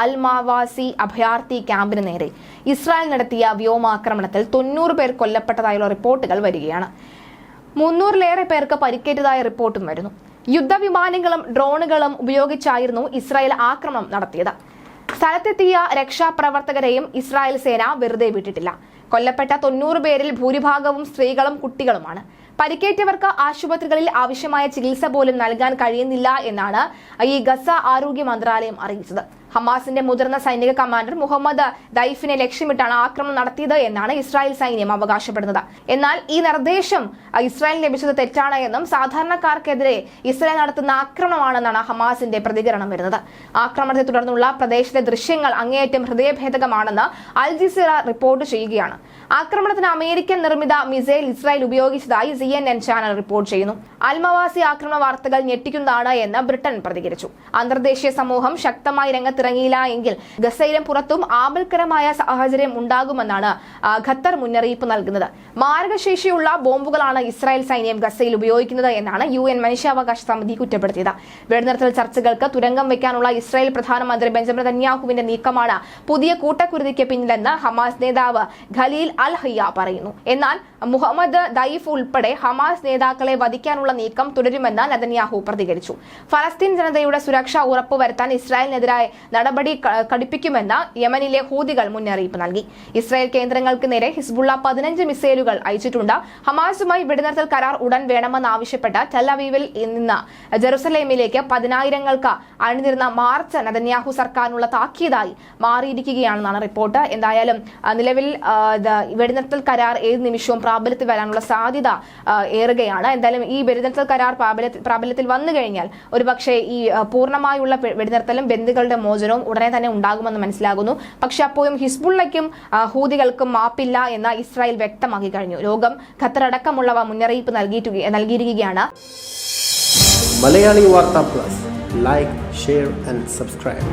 അൽമാവാസി അഭയാർത്ഥി ക്യാമ്പിന് നേരെ ഇസ്രായേൽ നടത്തിയ വ്യോമാക്രമണത്തിൽ തൊണ്ണൂറ് പേർ കൊല്ലപ്പെട്ടതായുള്ള റിപ്പോർട്ടുകൾ വരികയാണ്. മുന്നൂറിലേറെ പേർക്ക് പരിക്കേറ്റതായ റിപ്പോർട്ടും വരുന്നു. യുദ്ധവിമാനങ്ങളും ഡ്രോണുകളും ഉപയോഗിച്ചായിരുന്നു ഇസ്രായേൽ ആക്രമണം നടത്തിയത്. സ്ഥലത്തെത്തിയ രക്ഷാപ്രവർത്തകരെയും ഇസ്രായേൽ സേന വെറുതെ വിട്ടിട്ടില്ല. കൊല്ലപ്പെട്ട തൊണ്ണൂറ് പേരിൽ ഭൂരിഭാഗവും സ്ത്രീകളും കുട്ടികളുമാണ്. പരിക്കേറ്റവർക്ക് ആശുപത്രികളിൽ ആവശ്യമായ ചികിത്സ പോലും നൽകാൻ കഴിയുന്നില്ല എന്നാണ് ഈ ഗസ ആരോഗ്യ മന്ത്രാലയം അറിയിച്ചത്. ഹമാസിന്റെ മുതിർന്ന സൈനിക കമാൻഡർ മുഹമ്മദ് ദൈഫിനെ ലക്ഷ്യമിട്ടാണ് ആക്രമണം നടത്തിയത് എന്നാണ് ഇസ്രായേൽ സൈന്യം അവകാശപ്പെടുന്നത്. എന്നാൽ ഈ നിർദ്ദേശം ഇസ്രായേൽ ലഭിച്ചത് തെറ്റാണ് എന്നും സാധാരണക്കാർക്കെതിരെ ഇസ്രായേൽ നടത്തുന്ന ആക്രമണമാണെന്നാണ് ഹമാസിന്റെ പ്രതികരണം വരുന്നത്. ആക്രമണത്തെ തുടർന്നുള്ള പ്രദേശത്തെ ദൃശ്യങ്ങൾ അങ്ങേയറ്റം ഹൃദയഭേദകമാണെന്ന് അൽ ജസീറ റിപ്പോർട്ട് ചെയ്യുകയാണ്. ആക്രമണത്തിന് അമേരിക്കൻ നിർമ്മിത missile Israel ഉപയോഗിച്ചതായി C N N channel report ചെയ്യുന്നു. അൽമവാസി ആക്രമണ വാർത്തകൾ ഞെട്ടിക്കുന്നതാണ് എന്ന് ബ്രിട്ടൻ പ്രതികരിച്ചു. അന്തർദേശീയ സമൂഹം ശക്തമായി രംഗത്തിറങ്ങിയില്ല എങ്കിൽ ഗസയിലും പുറത്തും ആപൽക്കരമായ സാഹചര്യം ഉണ്ടാകുമെന്നാണ് ഖത്തർ മുന്നറിയിപ്പ് നൽകുന്നത്. മാരകശേഷിയുള്ള ബോംബുകളാണ് ഇസ്രായേൽ സൈന്യം ഗസയിൽ ഉപയോഗിക്കുന്നത് എന്നാണ് യു എൻ മനുഷ്യാവകാശ സമിതി കുറ്റപ്പെടുത്തിയത്. വെടിനിർത്തൽ ചർച്ചകൾക്ക് തുരങ്കം വയ്ക്കാനുള്ള ഇസ്രായേൽ പ്രധാനമന്ത്രി ബെഞ്ചമിൻ നെതന്യാഹുവിന്റെ നീക്കമാണ് പുതിയ കൂട്ടക്കുരുതിക്ക് പിന്നിലെന്ന് ഹമാസ് നേതാവ് ഖലീൽ അൽ ഹയ്യ പറയുന്നു. എന്നാൽ മുഹമ്മദ് ദൈഫ് ഉൾപ്പെടെ ഹമാസ് നേതാക്കളെ വധിക്കാനുള്ള നീക്കം തുടരുമെന്ന് നെതന്യാഹു പ്രതികരിച്ചു. ഫലസ്തീൻ ജനതയുടെ സുരക്ഷ ഉറപ്പുവരുത്താൻ ഇസ്രായേലിനെതിരായ നടപടി കടുപ്പിക്കുമെന്ന് യമനിലെ ഹൂതികൾ മുന്നറിയിപ്പ് നൽകി. ഇസ്രായേൽ കേന്ദ്രങ്ങൾക്ക് നേരെ ഹിസ്ബുള്ള പതിനഞ്ച് മിസൈലുകൾ അയച്ചിട്ടുണ്ട്. ഹമാസുമായി വെടിനിർത്തൽ കരാർ ഉടൻ വേണമെന്നാവശ്യപ്പെട്ട് ടെലവീവിൽ നിന്ന് ജെറുസലേമിലേക്ക് പതിനായിരങ്ങൾക്ക് അണിനിരുന്ന മാർച്ച് നദന്യാഹു സർക്കാരിനുള്ള താക്കീതായി മാറിയിരിക്കുകയാണെന്നാണ് റിപ്പോർട്ട്. എന്തായാലും നിലവിൽ വെടിനിർത്തൽ കരാർ ഏത് നിമിഷവും പ്രാബല്യത്തിൽ വരാനുള്ള സാധ്യത ഏറുകയാണ്. എന്തായാലും ഈ വെടിനിർത്തൽ കരാർ പ്രാബല്യത്തിൽ വന്നു കഴിഞ്ഞാൽ ഒരുപക്ഷെ ഈ പൂർണമായുള്ള വെടിനിർത്തലും ബന്ധുക്കളുടെ മോചനവും ഉടനെ തന്നെ ഉണ്ടാകുമെന്ന് മനസ്സിലാകുന്നു. പക്ഷെ അപ്പോഴും ഹിസ്ബുള്ളയ്ക്കും ഹൂതികൾക്കും മാപ്പില്ല എന്ന് ഇസ്രായേൽ വ്യക്തമാക്കി കഴിഞ്ഞു. ലോകം ഖത്തറടക്കമുള്ളവ മുന്നറിയിപ്പ് നൽകിയിരിക്കുകയാണ്. മലയാളി വാർത്താ plus. Like share and subscribe